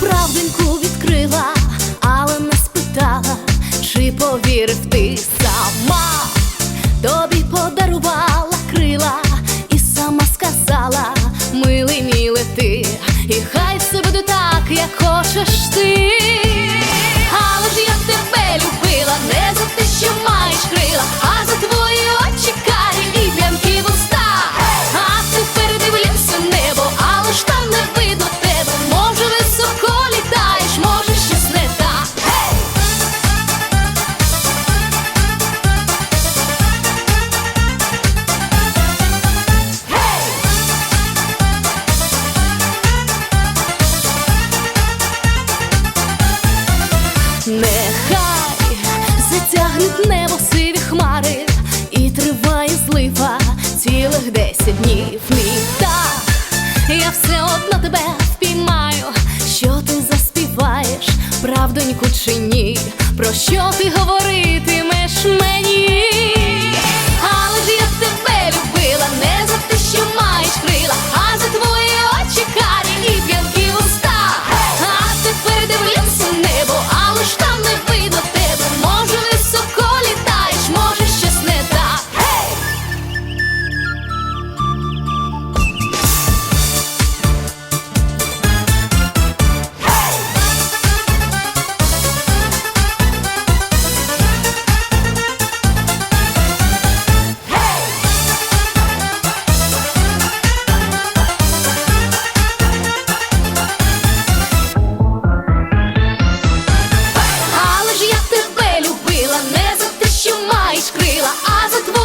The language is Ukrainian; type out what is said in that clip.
правденьку відкрила, але не спитала, чи повірив ти сама. Тобі подарувала крила і сама сказала, милий мій лети, і хай все буде так, як хочеш ти. Небо сиві хмари, і триває злива цілих десять днів. Мій я все одно тебе впіймаю, що ти заспіваєш, правдоньку чи ні, про що ти мені? крила, а затвор.